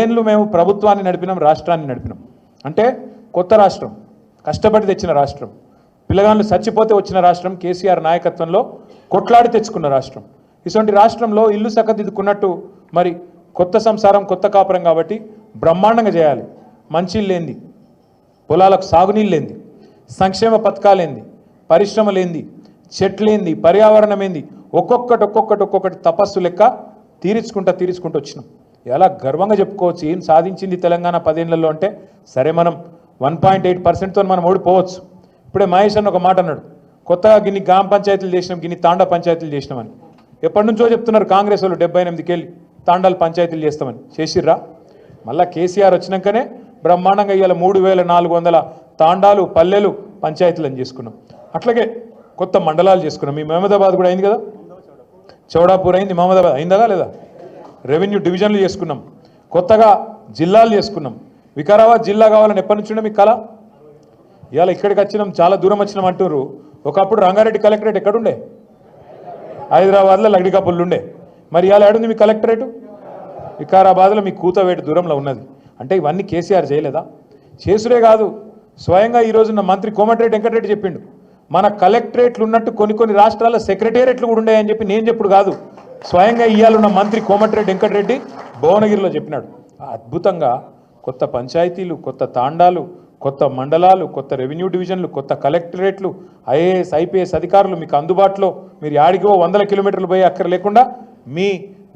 ఏళ్ళు మేము ప్రభుత్వాన్ని నడిపినాం రాష్ట్రాన్ని నడిపినాం. అంటే కొత్త రాష్ట్రం కష్టపడి తెచ్చిన రాష్ట్రం పిల్లగాళ్ళు చచ్చిపోతే వచ్చిన రాష్ట్రం కేసీఆర్ నాయకత్వంలో కొట్లాడి తెచ్చుకున్న రాష్ట్రం. ఇటువంటి రాష్ట్రంలో ఇల్లు సక్కదిద్దుకున్నట్టు మరి కొత్త సంసారం కొత్త కాపురం కాబట్టి బ్రహ్మాండంగా చేయాలి. మంచి లేంది పొలాలకు సాగునీళ్ళేంది సంక్షేమ పథకాలేంది పరిశ్రమలేంది చెట్లేంది పర్యావరణం ఏంది? ఒక్కొక్కటి ఒక్కొక్కటి ఒక్కొక్కటి తపస్సు లెక్క తీర్చుకుంటా తీర్చుకుంటూ వచ్చినాం. ఎలా గర్వంగా చెప్పుకోవచ్చు? ఏం సాధించింది తెలంగాణ పదేళ్ళలో అంటే సరే మనం వన్ పాయింట్ ఎయిట్ పర్సెంట్తో మనం ఓడిపోవచ్చు. ఇప్పుడే మహేష్ అన్న ఒక మాట అన్నాడు కొత్తగా గిన్ని గ్రామ పంచాయతీలు చేసినాం గిన్ని తాండా పంచాయతీలు చేసినామని. ఎప్పటి నుంచో చెప్తున్నారు కాంగ్రెస్ వాళ్ళు డెబ్బై ఎనిమిదికి వెళ్ళి తాండాలు పంచాయతీలు చేస్తామని. చేసిర్రా? మళ్ళీ కేసీఆర్ వచ్చినాకనే బ్రహ్మాండంగా ఇవాళ మూడు వేల నాలుగు వందల తాండాలు పల్లెలు పంచాయతీలు అని చేసుకున్నాం. అట్లాగే కొత్త మండలాలు చేసుకున్నాం. మీ మహమ్మదాబాద్ కూడా అయింది కదా? చౌడాపూర్ అయింది. మహమ్మదాబాద్ అయిందా లేదా? రెవెన్యూ డివిజన్లు చేసుకున్నాం. కొత్తగా జిల్లాలు చేసుకున్నాం. వికారాబాద్ జిల్లా కావాలని ఎప్పటి నుంచి మీకు కళ ఇవాళ ఇక్కడికి వచ్చినాం చాలా దూరం వచ్చినాం అంటున్నారు ఒకప్పుడు రంగారెడ్డి కలెక్టరేట్ ఎక్కడుండే? హైదరాబాద్లో లగ్డికాపుల్లు ఉండే. మరి ఇవాళ ఏడుంది మీ కలెక్టరేటు? వికారాబాద్లో మీ కూతవేటు దూరంలో ఉన్నది. అంటే ఇవన్నీ కేసీఆర్ చేయలేదా? చేసుడే కాదు. స్వయంగా ఈరోజు నా మంత్రి కోమటిరెడ్డి వెంకటరెడ్డి చెప్పిండు. మన కలెక్టరేట్లు ఉన్నట్టు కొన్ని కొన్ని రాష్ట్రాల సెక్రటేరియట్లు కూడా ఉన్నాయని చెప్పి నేను చెప్పుడు కాదు. స్వయంగా ఇవ్వాలన్న మంత్రి కోమటిరెడ్డి వెంకటరెడ్డి భువనగిరిలో చెప్పినాడు. అద్భుతంగా కొత్త పంచాయతీలు కొత్త తాండాలు కొత్త మండలాలు కొత్త రెవెన్యూ డివిజన్లు కొత్త కలెక్టరేట్లు ఐఏఎస్ ఐపీఎస్ అధికారులు మీకు అందుబాటులో మీరు యాడికివో వందల కిలోమీటర్లు పోయి అక్కర లేకుండా మీ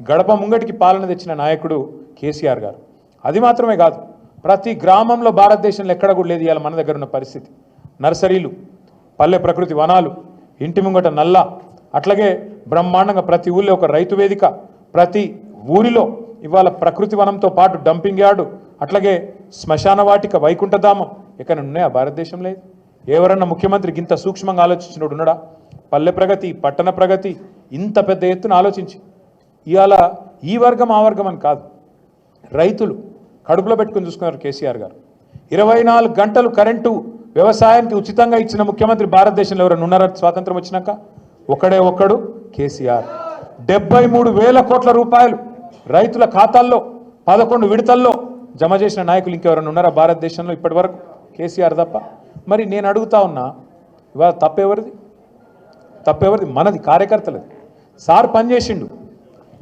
గడప ముంగటికి పాలన తెచ్చిన నాయకుడు కేసీఆర్ గారు. అది మాత్రమే కాదు ప్రతి గ్రామంలో భారతదేశంలో ఎక్కడ కూడా లేదు ఇవాళ మన దగ్గర ఉన్న పరిస్థితి. నర్సరీలు పల్లె ప్రకృతి వనాలు ఇంటి ముంగట నల్ల అట్లాగే బ్రహ్మాండంగా ప్రతి ఊళ్ళో ఒక రైతు వేదిక ప్రతి ఊరిలో ఇవాళ ప్రకృతి వనంతో పాటు డంపింగ్ యార్డు అట్లాగే శ్మశాన వాటిక వైకుంఠధామం ఎక్కడ ఉన్నాయా భారతదేశం లేదు ఎవరన్నా ముఖ్యమంత్రికి ఇంత సూక్ష్మంగా ఆలోచించినోడు ఉన్నాడా? పల్లె ప్రగతి పట్టణ ప్రగతి ఇంత పెద్ద ఎత్తున ఆలోచించి. ఇవాళ ఈ వర్గం ఆ వర్గం అని కాదు. రైతులు కడుపులో పెట్టుకుని చూసుకున్నారు కేసీఆర్ గారు. ఇరవై నాలుగు గంటలు కరెంటు వ్యవసాయానికి ఉచితంగా ఇచ్చిన ముఖ్యమంత్రి భారతదేశంలో ఎవరైనా ఉన్నారా? స్వాతంత్రం వచ్చినాక? ఒకడే ఒక్కడు కేసీఆర్. డెబ్బై మూడు వేల కోట్ల రూపాయలు రైతుల ఖాతాల్లో పదకొండు విడతల్లో జమ చేసిన నాయకులు ఇంకెవరైనా ఉన్నారా భారతదేశంలో ఇప్పటి వరకు కేసీఆర్ తప్ప. మరి నేను అడుగుతా ఉన్నా ఇవాళ తప్పెవరిది? తప్పెవరిది? మనది కార్యకర్తలది. సార్ పనిచేసిండు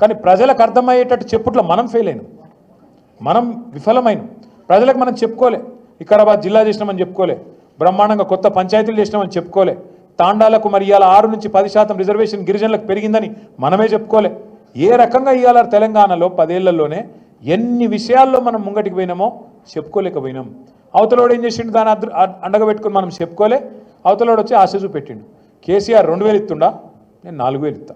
కానీ ప్రజలకు అర్థమయ్యేటట్టు చెప్పుట్లో మనం ఫెయిల్ అయినాం. మనం విఫలమైన. ప్రజలకు మనం చెప్పుకోలే. వికారాబాద్ జిల్లా చేసినామని చెప్పుకోలే. బ్రహ్మాండంగా కొత్త పంచాయతీలు చేసినామని చెప్పుకోలే. తాండాలకు మరి ఇవాళ ఆరు నుంచి పది శాతం రిజర్వేషన్ గిరిజనులకు పెరిగిందని మనమే చెప్పుకోలే. ఏ రకంగా ఇవాళ తెలంగాణలో పదేళ్ళలోనే ఎన్ని విషయాల్లో మనం ముంగటికి పోయినామో చెప్పుకోలేకపోయినాం. అవతలోడు ఏం చేసిండు? దాని అద్రు- అ- అండగా పెట్టుకుని మనం చెప్పుకోలే. అవతలోడు వచ్చి ఆశ చూపెట్టిండు. కేసీఆర్ రెండు వేలు ఇస్తుండా? నేను నాలుగు వేలు ఇస్తా.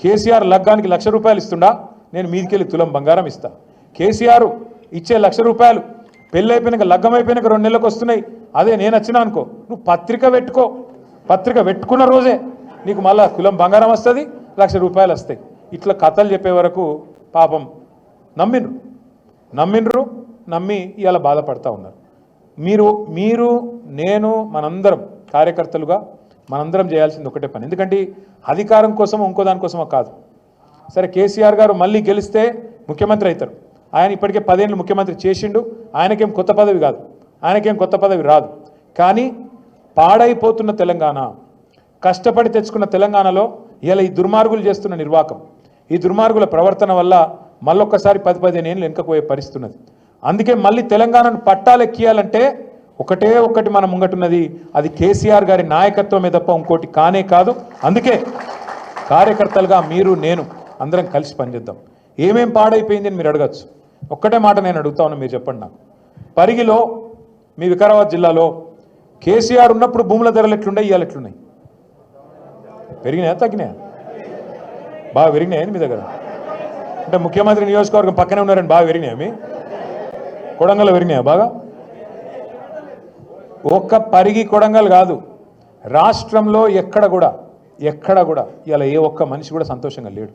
కేసీఆర్ లగ్గానికి లక్ష రూపాయలు ఇస్తుండా? నేను మీదికెళ్ళి తులం బంగారం ఇస్తా. కేసీఆర్ ఇచ్చే లక్ష రూపాయలు పెళ్ళి అయిపోయినాక లగ్గం అయిపోయినాక రెండు నెలలకు వస్తున్నాయి. అదే నేను వచ్చినా అనుకో నువ్వు పత్రిక పెట్టుకో పత్రిక పెట్టుకున్న రోజే నీకు మళ్ళా కులం బంగారం వస్తుంది లక్ష రూపాయలు వస్తాయి. ఇట్లా కథలు చెప్పే వరకు పాపం నమ్మిండ్రు. నమ్మిండ్రు నమ్మి ఇవాళ బాధపడతా ఉన్నారు. మీరు మీరు నేను మనందరం కార్యకర్తలుగా మనందరం చేయాల్సింది ఒకటే పని. ఎందుకంటే అధికారం కోసం ఇంకో దానికోసమో కాదు. సరే కేసీఆర్ గారు మళ్ళీ గెలిస్తే ముఖ్యమంత్రి అవుతారు. ఆయన ఇప్పటికే పదేళ్ళు ముఖ్యమంత్రి చేసిండు. ఆయనకేం కొత్త పదవి కాదు. ఆయనకేం కొత్త పదవి రాదు. కానీ పాడైపోతున్న తెలంగాణ కష్టపడి తెచ్చుకున్న తెలంగాణలో ఇలా ఈ దుర్మార్గులు చేస్తున్న నిర్వాకం ఈ దుర్మార్గుల ప్రవర్తన వల్ల మళ్ళొక్కసారి పది పదిహేను ఏళ్ళు వెనుకపోయే పరిస్థితి ఉన్నది అందుకే మళ్ళీ తెలంగాణను పట్టాలెక్కియాలంటే ఒకటే ఒకటి మన ముంగటున్నది అది కేసీఆర్ గారి నాయకత్వమే తప్ప ఇంకోటి కానే కాదు. అందుకే కార్యకర్తలుగా మీరు నేను అందరం కలిసి పనిచేద్దాం. ఏమేం పాడైపోయింది అని మీరు అడగచ్చు. ఒక్కటే మాట నేను అడుగుతా ఉన్నా మీరు చెప్పండి నాకు. పరిగిలో మీ వికారాబాద్ జిల్లాలో కేసీఆర్ ఉన్నప్పుడు భూముల ధరలు ఎట్లున్నాయి ఇవాళ ఎట్లున్నాయి? పెరిగినాయా తగ్గినాయా? బాగా పెరిగినాయా మీ దగ్గర? అంటే ముఖ్యమంత్రి నియోజకవర్గం పక్కనే ఉన్నారని బాగా పెరిగినాయా మీ? కొడంగల్ పెరిగినాయా బాగా? ఒక్క పరిగి కొడంగల్ కాదు రాష్ట్రంలో ఎక్కడ కూడా ఎక్కడ కూడా ఇలా ఏ ఒక్క మనిషి కూడా సంతోషంగా లేడు.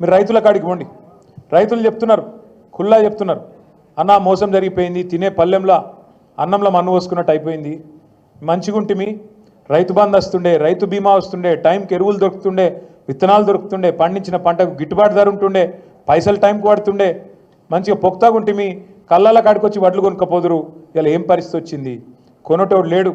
మీరు రైతుల కాడికి పోండి. రైతులు చెప్తున్నారు కుల్లా చెప్తున్నారు. అన్న మోసం జరిగిపోయింది తినే పల్లెంలో అన్నంలో మన్ను పోసుకున్నట్టు అయిపోయింది మంచిగుంటిమి. రైతు బంధు వస్తుండే రైతు బీమా వస్తుండే టైంకి ఎరువులు దొరుకుతుండే విత్తనాలు దొరుకుతుండే పండించిన పంటకు గిట్టుబాటు ధర ఉంటుండే పైసలు టైంకి పడుతుండే. మంచిగా పొక్తాగుంటిమి కళ్ళాల కళ్ళల కాడికొచ్చి వడ్లు కొనుక్కపోదురు. ఇలా ఏం పరిస్థితి వచ్చింది? కొనటోడు లేడు.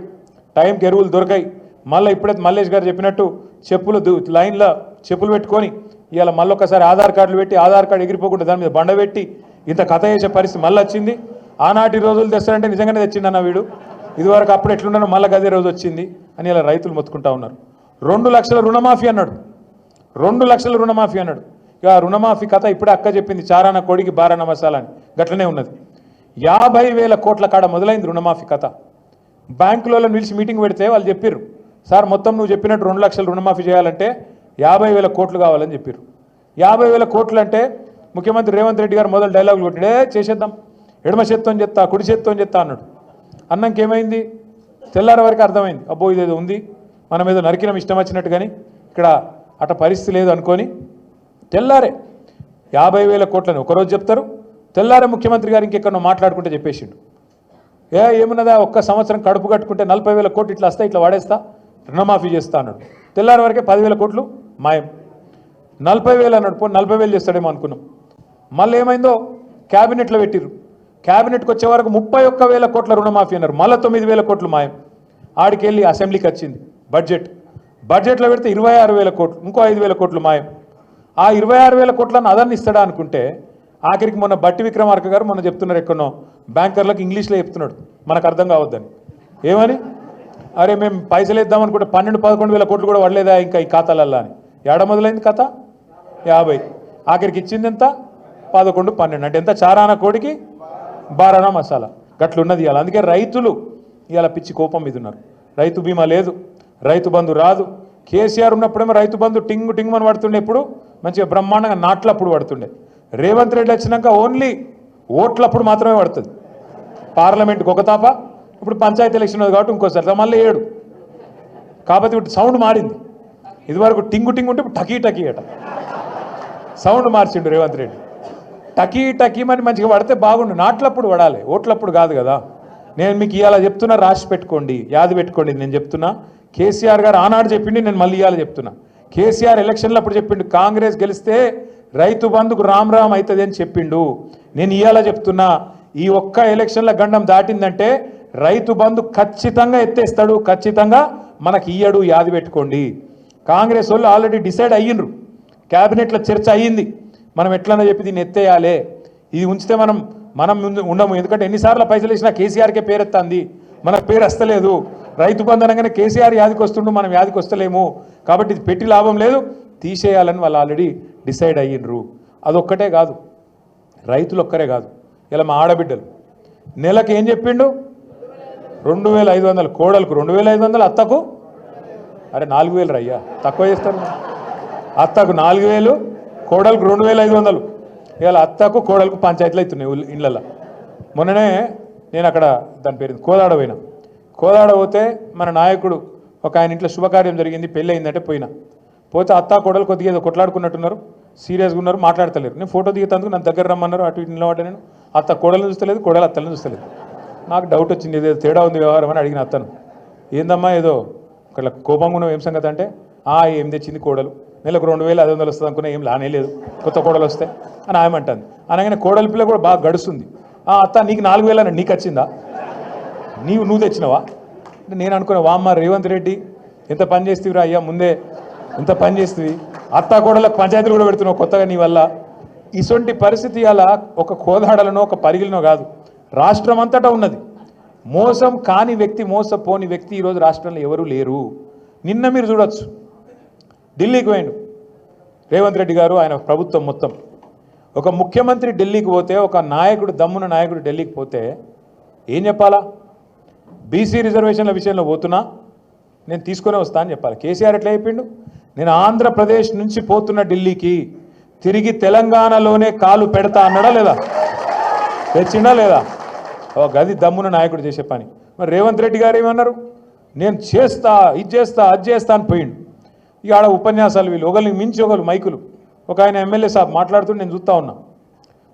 టైంకి ఎరువులు దొరకాయి. మళ్ళీ ఇప్పుడే మల్లేష్ గారు చెప్పినట్టు చెప్పులు లైన్లో చెప్పులు పెట్టుకొని ఇవాళ మళ్ళీ ఒకసారి ఆధార్ కార్డులు పెట్టి ఆధార్ కార్డు ఎగిరిపోకుండా దాని మీద బండ పెట్టి ఇంత కథ చేసే పరిస్థితి మళ్ళీ వచ్చింది ఆనాటి రోజులు తెస్తారంటే నిజంగానే తెచ్చిండన్న వీడు. ఇదివరకు అప్పుడు ఎట్లున్నానో మళ్ళీ గదే రోజు వచ్చింది అని ఇలా రైతులు మొత్తుకుంటా ఉన్నారు. రెండు లక్షల రుణమాఫీ అన్నాడు. రెండు లక్షల రుణమాఫీ అన్నాడు. ఇక ఆ రుణమాఫీ కథ ఇప్పుడే అక్క చెప్పింది చారాన కోడికి బారాన మసాలా అని. గట్లనే ఉన్నది. యాభై వేల కోట్ల కాడ మొదలైంది రుణమాఫీ కథ. బ్యాంకులలో నిలిచి మీటింగ్ పెడితే వాళ్ళు చెప్పారు సార్ మొత్తం నువ్వు చెప్పినట్టు రెండు లక్షలు రుణమాఫీ చేయాలంటే యాభై వేల కోట్లు కావాలని చెప్పారు యాభై వేల కోట్లు అంటే ముఖ్యమంత్రి రేవంత్ రెడ్డి గారు మొదలు డైలాగులు కొట్టిడే చేసేద్దాం. ఎడమ చేత్తో చెత్తా కుడి చేత్తో చెత్తా అన్నాడు. అన్నంకి ఏమైంది తెల్లారి వరకు అర్థమైంది. అబ్బో ఇదేదో ఉంది. మనం ఏదో నరికినం ఇష్టం వచ్చినట్టు కానీ ఇక్కడ అట పరిస్థితి లేదు అనుకొని తెల్లారే యాభై వేల కోట్లని ఒకరోజు చెప్తారు. తెల్లారే ముఖ్యమంత్రి గారు ఇంకెక్కడో మాట్లాడుకుంటే చెప్పేసిండు. ఏ ఏమున్నదా? ఒక్క సంవత్సరం కడుపు కట్టుకుంటే నలభై వేల కోట్లు ఇట్లా వస్తా ఇట్లా వాడేస్తా? రుణమాఫీ చేస్తా అన్నాడు. తెల్లారి వరకే పదివేల కోట్లు మాయం. నలభై వేలు అన్నాడు. పో నలభై వేలు చేస్తాడేమో అనుకున్నాం. మళ్ళీ ఏమైందో? క్యాబినెట్లో పెట్టిర్రు. క్యాబినెట్కి వచ్చే వరకు ముప్పై ఒక్క వేల కోట్ల రుణమాఫీ అన్నారు. మళ్ళీ తొమ్మిది వేల కోట్లు మాయం. ఆడికి వెళ్ళి అసెంబ్లీకి వచ్చింది. బడ్జెట్. బడ్జెట్లో పెడితే ఇరవై ఆరు వేల కోట్లు ఇంకో ఐదు వేల కోట్లు మాయం. ఆ ఇరవై ఆరు వేల కోట్లను అదన్ని ఇస్తాడా అనుకుంటే ఆఖరికి మొన్న బట్టి విక్రమార్క గారు మొన్న చెప్తున్నారు ఎక్కడో బ్యాంకర్లకు ఇంగ్లీష్లో చెప్తున్నాడు. మనకు అర్థం కావద్దని. ఏమని? అరే మేము పైసలు ఇద్దాం అనుకుంటే పన్నెండు పదకొండు వేల కోట్లు కూడా పడలేదా ఇంకా ఈ ఖాతాలల్లా అని. ఏడ మొదలైంది కథ యాభై. ఆఖరికి ఇచ్చింది ఎంత? పదకొండు పన్నెండు. అంటే ఎంత చారాన కోడికి బారానా మసాలా. గట్లున్నది ఇవాళ అందుకే రైతులు ఇవాళ పిచ్చి కోపం మీద ఉన్నారు. రైతు బీమా లేదు. రైతు బంధు రాదు. కేసీఆర్ ఉన్నప్పుడేమో రైతు బంధు టింగు టింగు అని పడుతుండే. ఇప్పుడు మంచిగా బ్రహ్మాండంగా నాట్లప్పుడు పడుతుండే. రేవంత్ రెడ్డి వచ్చినాక ఓన్లీ ఓట్లప్పుడు మాత్రమే పడుతుంది. పార్లమెంట్కి ఒక తాప ఇప్పుడు పంచాయతీ ఎలక్షన్ ఉంది కాబట్టి ఇంకోసారి. మళ్ళీ ఏడు. కాబట్టి ఇప్పుడు సౌండ్ మారింది. ఇదివరకు టింగు టింగు ఉంటే ఇప్పుడు టకీ టకీ అట. సౌండ్ మార్చిండు రేవంత్ రెడ్డి. టకీ టకీమని మంచిగా పడితే బాగుండు. నాట్లప్పుడు పడాలి. ఓట్లప్పుడు కాదు కదా. నేను మీకు ఇవాళ చెప్తున్నా రాసి పెట్టుకోండి. యాది పెట్టుకోండి నేను చెప్తున్నా. కేసీఆర్ గారు ఆనాడు చెప్పిండి నేను మళ్ళీ ఇవాళ చెప్తున్నా. కేసీఆర్ ఎలక్షన్లో అప్పుడు చెప్పిండు కాంగ్రెస్ గెలిస్తే రైతు బంధుకు రామ్ రామ్ అవుతుంది అని చెప్పిండు. నేను ఇవాళ చెప్తున్నా ఈ ఒక్క ఎలక్షన్ల గండం దాటిందంటే రైతు బంధు ఖచ్చితంగా ఎత్తేస్తాడు ఖచ్చితంగా మనకి ఇయ్యడు యాది పెట్టుకోండి. కాంగ్రెస్ వాళ్ళు ఆల్రెడీ డిసైడ్ అయ్యిండ్రు. క్యాబినెట్లో చర్చ అయ్యింది. మనం ఎట్లన్నా చెప్పి దీన్ని ఎత్తేయాలి. ఇది ఉంచితే మనం మనం ముందు ఉండము. ఎందుకంటే ఎన్నిసార్లు పైసలు వేసినా కేసీఆర్కే పేరు ఎత్తంది మనకు పేరు వస్తలేదు రైతు బంధు కేసీఆర్ యాదికి వస్తుండు మనం యాదికి వస్తలేము. కాబట్టి ఇది పెట్టి లాభం లేదు. తీసేయాలని వాళ్ళు ఆల్రెడీ డిసైడ్ అయ్యిండ్రు. అదొక్కటే కాదు. రైతులు ఒక్కరే కాదు. ఇలా మా ఆడబిడ్డలు. నెలకు ఏం చెప్పిండు? రెండు వేల ఐదు వందలు. కోడలకు రెండు వేల ఐదు వందలు అత్తకు? అరే నాలుగు వేలు రయ్యా. తక్కువ చేస్తారు అత్తకు నాలుగు వేలు కోడలకు రెండు వేల ఐదు వందలు. ఇవాళ అత్తకు కోడలకు పంచాయతీలు అవుతున్నాయి ఇళ్ళల్లో మొన్ననే నేను అక్కడ దాని పేరు కోదాడ పోయినా. కోదాడ పోతే మన నాయకుడు ఒక ఆయన ఇంట్లో శుభకార్యం జరిగింది పెళ్ళి అయిందంటే పోయినా. పోతే అత్త కోడలు కొద్దిగా ఏదో కొట్లాడుకున్నట్టున్నారు సీరియస్గా ఉన్నారు మాట్లాడతలేరు. నేను ఫోటో దిగుతందుకు నన్ను దగ్గర రమ్మన్నారు అటు ఇటు నిలబడ్డా నేను. అత్త కోడలను చూస్తలేదు కోడలు అత్తలను చూస్తలేదు. నాకు డౌట్ వచ్చింది ఏదో తేడా ఉంది వ్యవహారం అని అడిగిన అత్తను. ఏందమ్మా ఏదో ఒకళ్ళ కోపంగా ఉన్నావు ఏం సంగతి అంటే ఆ ఏం తెచ్చింది కోడలు? నెలకు రెండు వేలు ఐదు వందలు వస్తుంది అనుకునే ఏం లానే లేదు. కొత్త కోడలు వస్తే అని ఆమెంటుంది అనగానే కోడలి పిల్ల కూడా బాగా గడుస్తుంది. ఆ అత్త నీకు నాలుగు వేలు నీకు వచ్చిందా? నీవు నువ్వు తెచ్చినవా? అంటే నేను అనుకున్న వామ్మ రేవంత్ రెడ్డి ఎంత పని చేస్తీవిరా అయ్యా ముందే ఎంత పని చేస్తీవి? అత్త కోడలకు పంచాయతీలు కూడా పెడుతున్నావు కొత్తగా నీ వల్ల. ఇటువంటి పరిస్థితి అలా ఒక కోదాడలనో ఒక పరిగిలనో కాదు. రాష్ట్రం అంతటా ఉన్నది. మోసం కాని వ్యక్తి మోసపోని వ్యక్తి ఈరోజు రాష్ట్రంలో ఎవరూ లేరు. నిన్న మీరు చూడొచ్చు. ఢిల్లీకి పోయిండు. రేవంత్ రెడ్డి గారు ఆయన ప్రభుత్వం మొత్తం. ఒక ముఖ్యమంత్రి ఢిల్లీకి పోతే ఒక నాయకుడు దమ్మున నాయకుడు ఢిల్లీకి పోతే ఏం చెప్పాలా? బీసీ రిజర్వేషన్ల విషయంలో పోతున్నా నేను తీసుకొని వస్తా అని చెప్పాలి. కేసీఆర్ ఎట్లా చెప్పిండు? నేను ఆంధ్రప్రదేశ్ నుంచి పోతున్న ఢిల్లీకి తిరిగి తెలంగాణలోనే కాలు పెడతా అన్నాడా లేదా? తెచ్చిండా లేదా? ఓ గది దమ్మున నాయకుడు చేసే పని. మరి రేవంత్ రెడ్డి గారు ఏమన్నారు? నేను చేస్తా ఇది చేస్తా అది చేస్తా అని పోయిండు. ఇక ఆడ ఉపన్యాసాలు వీళ్ళు. ఒకరిని మించి ఒకరు మైకులు. ఒక ఆయన ఎమ్మెల్యే సాబ్ మాట్లాడుతుంటే నేను చూస్తా ఉన్నా.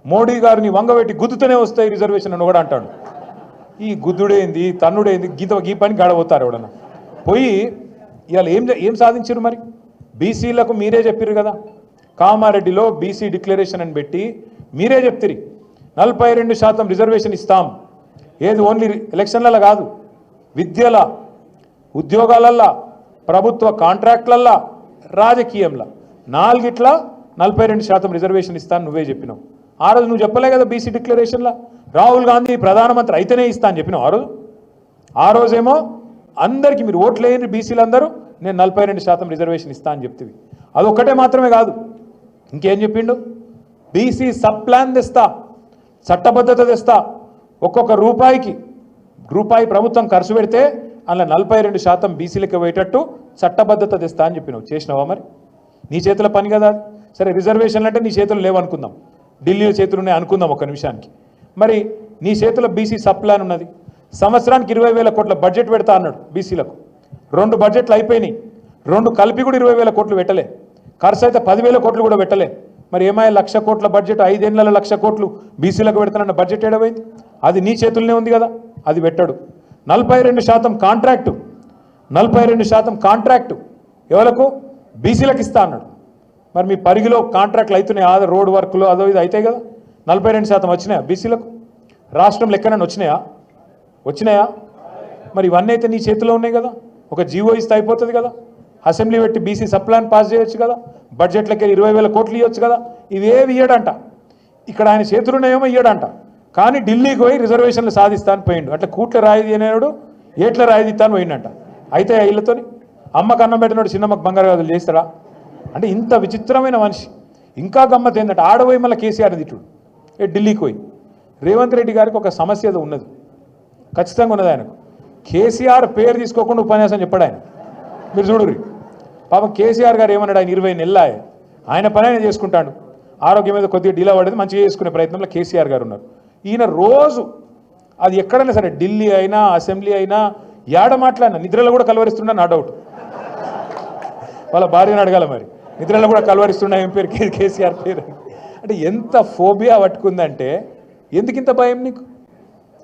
మోడీ గారిని వంగబెట్టి గుద్దుతూనే వస్తాయి రిజర్వేషన్ అని కూడా అంటాడు. ఈ గుద్దుడేంది తన్నుడేంది గీత గీ పని గడబోతారు ఎవడన్నా. పోయి ఇవాళ ఏం ఏం సాధించారు మరి? బీసీలకు మీరే చెప్పారు కదా. కామారెడ్డిలో బీసీ డిక్లరేషన్ అని పెట్టి మీరే చెప్తిరి. నలభై రెండు శాతం రిజర్వేషన్ ఇస్తాం. ఏది ఓన్లీ ఎలక్షన్లలో కాదు. విద్యల ఉద్యోగాలల్లో ప్రభుత్వ కాంట్రాక్ట్లల్లా రాజకీయంలో. నాలుగిట్ల నలభై రెండు శాతం రిజర్వేషన్ ఇస్తాను నువ్వే చెప్పినావు. ఆ రోజు నువ్వు చెప్పలే కదా బీసీ డిక్లరేషన్లా? రాహుల్ గాంధీ ప్రధానమంత్రి అయితేనే ఇస్తా అని చెప్పినావు ఆ రోజు. ఆ రోజేమో అందరికీ మీరు ఓట్లు వేయండి బీసీలందరూ నేను నలభై రెండు శాతం రిజర్వేషన్ ఇస్తా అని చెప్తివి. అదొక్కటే మాత్రమే కాదు. ఇంకేం చెప్పిండు? బీసీ సబ్ ప్లాన్ తెస్తా చట్టబద్ధత తెస్తా. ఒక్కొక్క రూపాయికి రూపాయి ప్రభుత్వం ఖర్చు పెడితే అలా నలభై రెండు శాతం బీసీలకి పోయేటట్టు చట్టబద్ధత తెస్తా అని చెప్పినావు. చేసినావా మరి? నీ చేతుల పని కదా. సరే రిజర్వేషన్లు అంటే నీ చేతులు లేవనుకుందాం. ఢిల్లీలో చేతులు ఉన్నాయి అనుకుందాం ఒక నిమిషానికి. మరి నీ చేతిలో బీసీ సప్లాన్ ఉన్నది. సంవత్సరానికి ఇరవై వేల కోట్ల బడ్జెట్ పెడతా అన్నాడు బీసీలకు. రెండు బడ్జెట్లు అయిపోయినాయి. రెండు కలిపి కూడా ఇరవై వేల కోట్లు పెట్టలే. ఖర్చు అయితే పదివేల కోట్లు కూడా పెట్టలే. మరి ఏమాయ లక్ష కోట్ల బడ్జెట్ ఐదేళ్ళ లక్ష కోట్లు బీసీలకు పెడతానన్న బడ్జెట్ ఏడవైంది? అది నీ చేతుల్లోనే ఉంది కదా. అది పెట్టాడు. నలభై రెండు శాతం కాంట్రాక్టు నలభై రెండు శాతం కాంట్రాక్టు ఎవరకు బీసీలకు ఇస్తా అన్నాడు. మరి మీ పరిగిలో కాంట్రాక్ట్లు అవుతున్నాయి ఆ రోడ్ వర్క్లు అదో ఇది అవుతాయి కదా. నలభై రెండు శాతం వచ్చినాయా బీసీలకు? రాష్ట్రం లెక్కనని వచ్చినాయా? వచ్చినాయా? మరి ఇవన్నీ అయితే నీ చేతిలో ఉన్నాయి కదా. ఒక జీవో ఇస్తే అయిపోతుంది కదా. అసెంబ్లీ పెట్టి బీసీ సప్లాన్ పాస్ చేయొచ్చు కదా. బడ్జెట్లకి ఇరవై వేల కోట్లు ఇవ్వచ్చు కదా. ఇవేవి ఇయ్యడంట. ఇక్కడ ఆయన చేతులున్నాయేమో ఇయ్యడంట. కానీ ఢిల్లీకి పోయి రిజర్వేషన్లు సాధిస్తాను పోయిండు. అట్లా కూట్ల రాయిది అనేవాడు ఏట్ల రాయిదిస్తాను పోయిండంట. అయితే వీళ్ళతోని ఇళ్ళతోని అమ్మకు అన్నం పెట్టినాడు చిన్నమ్మకు బంగారు గాజులు చేస్తాడా? అంటే ఇంత విచిత్రమైన మనిషి. ఇంకా గమ్మత్ ఏంటంటే ఆడపోయి మళ్ళీ కేసీఆర్ తిట్టుడు. ఏ ఢిల్లీకి పోయి. రేవంత్ రెడ్డి గారికి ఒక సమస్య ఉన్నది. ఖచ్చితంగా ఉన్నది ఆయనకు. కేసీఆర్ పేరు తీసుకోకుండా ఉపన్యాసం చెప్పాడు ఆయన. మీరు చూడుర్రి. పాపం కేసీఆర్ గారు ఏమన్నాడు? ఆయన ఇరవై నెలలు ఆయన ఆయన పని ఆయన చేసుకుంటాడు. ఆరోగ్యం మీద కొద్దిగా డీలా పడేది మంచిగా చేసుకునే ప్రయత్నంలో కేసీఆర్ గారు ఉన్నారు. ఈయన రోజు అది ఎక్కడైనా సరే ఢిల్లీ అయినా అసెంబ్లీ అయినా ఏడ మాట్లాడినా నిద్రలో కూడా కలవరిస్తున్నా నా డౌట్. వాళ్ళ భార్యను అడగాల మరి. నిద్రలో కూడా కలవరిస్తున్నా ఏం పేరు? కేసీఆర్ పేరు అంటే ఎంత ఫోబియా పట్టుకుందంటే ఎందుకు ఇంత భయం నీకు?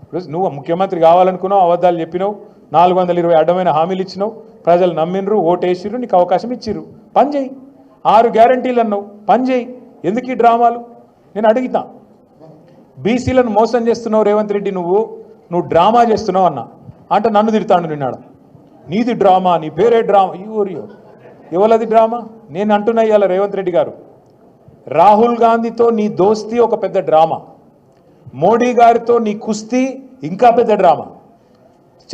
ఈరోజు నువ్వు ముఖ్యమంత్రి కావాలనుకున్నావు అబద్ధాలు చెప్పినావు నాలుగు వందల ఇరవై అడ్డమైన హామీలు ఇచ్చినావు ప్రజలు నమ్మినరు ఓటేసిర్రు నీకు అవకాశం ఇచ్చిర్రు. పని చేయి. ఆరు గ్యారంటీలు అన్నావు. పని చేయి. ఎందుకు ఈ డ్రామాలు? నేను అడుగుతా. బీసీలను మోసం చేస్తున్నావు రేవంత్ రెడ్డి నువ్వు నువ్వు డ్రామా చేస్తున్నావు అన్న. అంటే నన్ను తిడతాడు నిన్నాడు నీది డ్రామా నీ పేరే డ్రామా ఈ ఊరియో ఎవలది డ్రామా? నేను అంటున్నా ఇవాళ రేవంత్ రెడ్డి గారు. రాహుల్ గాంధీతో నీ దోస్తీ ఒక పెద్ద డ్రామా. మోడీ గారితో నీ కుస్తీ ఇంకా పెద్ద డ్రామా.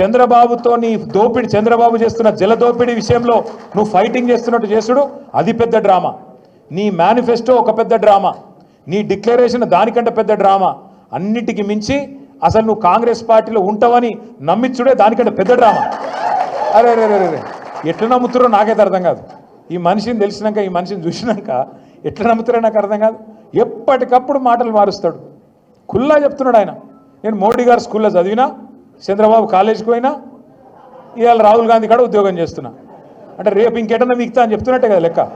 చంద్రబాబుతో నీ దోపిడి చంద్రబాబు చేస్తున్న జల దోపిడీ విషయంలో నువ్వు ఫైటింగ్ చేస్తున్నట్టు చేసుడు అది పెద్ద డ్రామా. నీ మేనిఫెస్టో ఒక పెద్ద డ్రామా. నీ డిక్లరేషన్ దానికంటే పెద్ద డ్రామా. అన్నిటికి మించి అసలు నువ్వు కాంగ్రెస్ పార్టీలో ఉంటావని నమ్మించుడే దానికంటే పెద్ద డ్రామా. అరే అరే అరే అరే ఎట్లా నమ్ముతారో నాకైతే అర్థం కాదు. ఈ మనిషిని తెలిసినాక ఈ మనిషిని చూసినాక ఎట్లా నమ్ముతారో నాకు అర్థం కాదు. ఎప్పటికప్పుడు మాటలు మారుస్తాడు. కుల్లా చెప్తున్నాడు ఆయన. నేను మోడీ గారు స్కూల్లో చదివినా చంద్రబాబు కాలేజీకి పోయినా ఇవాళ రాహుల్ గాంధీ కూడా ఉద్యోగం చేస్తున్నా. అంటే రేపు ఇంకెటన్నా మిగతా అని చెప్తున్నట్టే కదా లెక్క.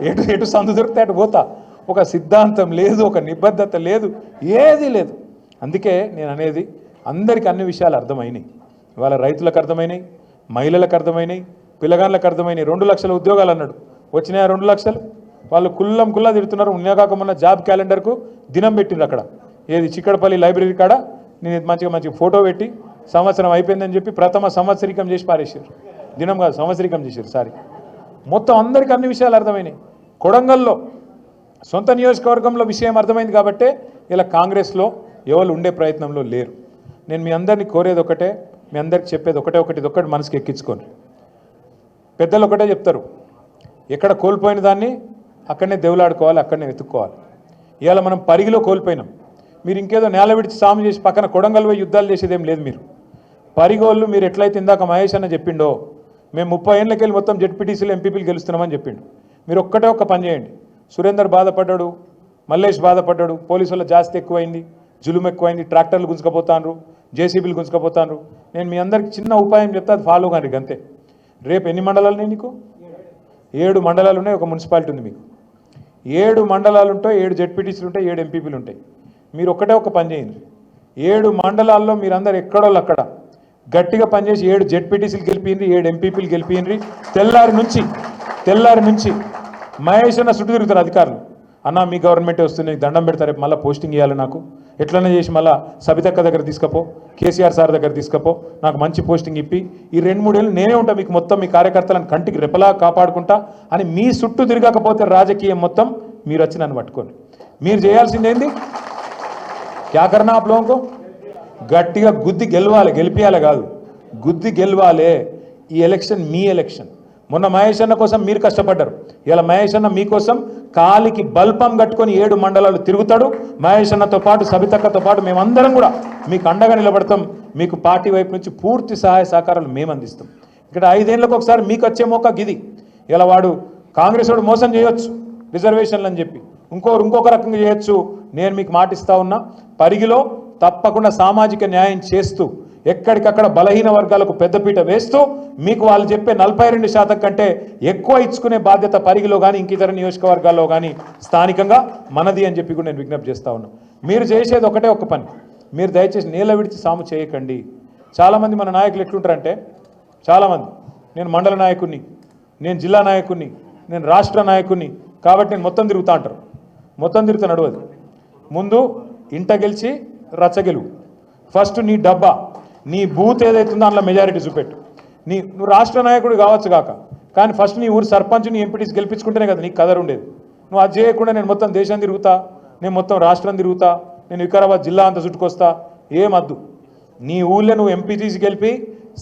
ఎటు ఎటు సందు దొరికితే అటు పోతా. ఒక సిద్ధాంతం లేదు ఒక నిబద్ధత లేదు ఏది లేదు. అందుకే నేను అనేది అందరికీ అన్ని విషయాలు అర్థమైనాయి. ఇవాళ రైతులకు అర్థమైనాయి మహిళలకు అర్థమైనాయి పిల్లగాళ్ళకు అర్థమైనాయి. రెండు లక్షల ఉద్యోగాలు అన్నాడు. వచ్చినాయా రెండు లక్షలు? వాళ్ళు కుల్లం కుల్లా తిడుతున్నారు. ఉన్నగాక జాబ్ క్యాలెండర్కు దినం పెట్టిండ్రు అక్కడ. ఏది చిక్కడపల్లి లైబ్రరీ కాడ? నేను మంచిగా మంచిగా ఫోటో పెట్టి సంవత్సరం అయిపోయిందని చెప్పి ప్రథమ సంవత్సరికం చేసి పారేసారు దినం కాదు సంవత్సరికం చేశారు సారీ. మొత్తం అందరికీ అన్ని విషయాలు అర్థమైనాయి. కొడంగల్లో సొంత నియోజకవర్గంలో విషయం అర్థమైంది కాబట్టే ఇలా కాంగ్రెస్లో ఎవరు ఉండే ప్రయత్నంలో లేరు. నేను మీ అందరినీ కోరేది ఒకటే మీ అందరికి చెప్పేది ఒకటే ఒకటి ఒకటి మనసుకి ఎక్కించుకోండి. పెద్దలు ఒకటే చెప్తారు ఎక్కడ కోల్పోయిన దాన్ని అక్కడనే దేవులాడుకోవాలి అక్కడనే వెతుక్కోవాలి. ఇవాళ మనం పరిగిలో కోల్పోయినాం. మీరు ఇంకేదో నేల విడిచి సాము చేసి పక్కన కొడంగల్ పోయి యుద్ధాలు చేసేదేం లేదు మీరు. పరిగోళ్ళు మీరు ఎట్లయితే ఇందాక మహేష్ అన్న చెప్పిండో మేము ముప్పై ఏళ్ళకెళ్ళి మొత్తం జెడ్పీటీసీలు ఎంపీపీలు గెలుస్తున్నామని చెప్పిండు. మీరు ఒక్కటే ఒక్క పని చేయండి. సురేందర్ బాధపడ్డాడు మల్లేష్ బాధపడ్డాడు పోలీసుల జాస్తి ఎక్కువైంది జులుం ఎక్కువైంది ట్రాక్టర్లు గుంజుకపోతాను జేసీబీలు గుంజుకపోతాను నేను మీ అందరికి చిన్న ఉపాయం చెప్తే అది ఫాలో కానీ అంతే రేపు ఎన్ని మండలాలు ఉన్నాయి నీకు? ఏడు మండలాలు ఉన్నాయి ఒక మున్సిపాలిటీ ఉంది మీకు. ఏడు మండలాలు ఉంటాయి ఏడు జెడ్పీటీసీలు ఉంటాయి ఏడు ఎంపీపీలు ఉంటాయి. మీరు ఒక్కటే ఒక పని చేయండి. ఏడు మండలాల్లో మీరందరూ ఎక్కడోళ్ళు అక్కడ. గట్టిగా పనిచేసి ఏడు జెడ్పీటీసీలు గెలిపింది ఏడు ఎంపీపీలు గెలిపింది తెల్లారి నుంచి తెల్లారి నుంచి మహేష్ అన్న చుట్టూ తిరుగుతారు అధికారులు. అన్న మీ గవర్నమెంటే వస్తుంది దండం పెడతారు రేపు మళ్ళీ పోస్టింగ్ ఇవ్వాలి నాకు. ఎట్లనే చేసి మళ్ళీ సబితక్క దగ్గర తీసుకపో కేసీఆర్ సార్ దగ్గర తీసుకపో నాకు మంచి పోస్టింగ్ ఇప్పి. ఈ రెండు మూడేళ్ళు నేనే ఉంటా మీకు మొత్తం మీ కార్యకర్తలను కంటికి రెపలా కాపాడుకుంటా అని మీ చుట్టూ తిరగకపోతే రాజకీయం మొత్తం మీరు వచ్చి నన్ను పట్టుకోండి. మీరు చేయాల్సింది ఏంది? క్యాకర్నా కర్నా గట్టిగా గుద్ది గెలవాలి గెలిపియాలి కాదు. గుద్ది గెలవాలి. ఈ ఎలక్షన్ మీ ఎలక్షన్. మొన్న మహేష్ అన్న కోసం మీరు కష్టపడ్డారు. ఇలా మహేష్ అన్న మీకోసం కాలికి బల్పం కట్టుకొని ఏడు మండలాలు తిరుగుతాడు. మహేష్ అన్నతో పాటు సబితక్కతో పాటు మేమందరం కూడా మీకు అండగా నిలబడతాం. మీకు పార్టీ వైపు నుంచి పూర్తి సహాయ సహకారాలు మేము అందిస్తాం. ఇక్కడ ఐదేళ్ళకు ఒకసారి మీకు వచ్చే మొక్క గిది. ఇలా వాడు కాంగ్రెస్ వాడు మోసం చేయొచ్చు రిజర్వేషన్లు అని చెప్పి. ఇంకోరు ఇంకొక రకంగా చేయొచ్చు. నేను మీకు మాటిస్తా ఉన్నా పరిగిలో తప్పకుండా సామాజిక న్యాయం చేస్తూ ఎక్కడికక్కడ బలహీన వర్గాలకు పెద్దపీట వేస్తూ మీకు వాళ్ళు చెప్పే నలభై రెండు శాతం కంటే ఎక్కువ ఇచ్చుకునే బాధ్యత పరిగిలో కానీ ఇంక ఇతర నియోజకవర్గాల్లో కానీ స్థానికంగా మనది అని చెప్పి కూడా నేను విజ్ఞప్తి చేస్తా ఉన్నా. మీరు చేసేది ఒకటే ఒక పని. మీరు దయచేసి నీళ్ళ విడిచి సాము చేయకండి. చాలామంది మన నాయకులు ఎట్లుంటారంటే చాలామంది. నేను మండల నాయకుడిని నేను జిల్లా నాయకుడిని నేను రాష్ట్ర నాయకుడిని కాబట్టి నేను మొత్తం తిరుగుతా అంటారు. మొత్తం తిరుగుతా నడవదు. ముందు ఇంట గెలిచి రచ్చగెలువు ఫస్ట్ నీ డబ్బా. నీ బూత్ ఏదైతుందో అందులో మెజారిటీ చూపెట్టు. నీ నువ్వు రాష్ట్ర నాయకుడు కావచ్చు కాక కానీ ఫస్ట్ నీ ఊరు సర్పంచ్ని ఎంపీటీస్ గెలిపించుకుంటేనే కదా నీకు కదర్ ఉండేది. నువ్వు అది చేయకుండా నేను మొత్తం దేశం తిరుగుతా నేను మొత్తం రాష్ట్రం తిరుగుతా నేను వికారాబాద్ జిల్లా అంతా చుట్టుకొస్తా ఏమద్దు నీ ఊళ్ళో నువ్వు ఎంపీటీస్ గెలిపి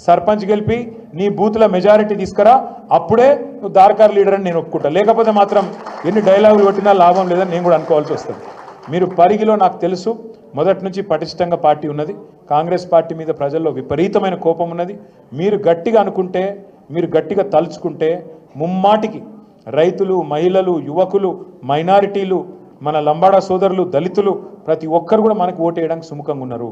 సర్పంచ్ గెలిపి నీ బూత్ల మెజారిటీ తీసుకురా అప్పుడే నువ్వు దార్కార్ లీడర్ అని నేను ఒప్పుకుంటా. లేకపోతే మాత్రం ఎన్ని డైలాగులు కొట్టినా లాభం లేదని నేను కూడా అనుకోవాల్సి వస్తుంది. మీరు పరిగిలో నాకు తెలుసు మొదటి నుంచి పటిష్టంగా పార్టీ ఉన్నది. కాంగ్రెస్ పార్టీ మీద ప్రజల్లో విపరీతమైన కోపం ఉన్నది. మీరు గట్టిగా అనుకుంటే మీరు గట్టిగా తలుచుకుంటే ముమ్మాటికి రైతులు మహిళలు యువకులు మైనారిటీలు మన లంబాడా సోదరులు దళితులు ప్రతి ఒక్కరు కూడా మనకు ఓటు వేయడానికి సుముఖంగా ఉన్నారు.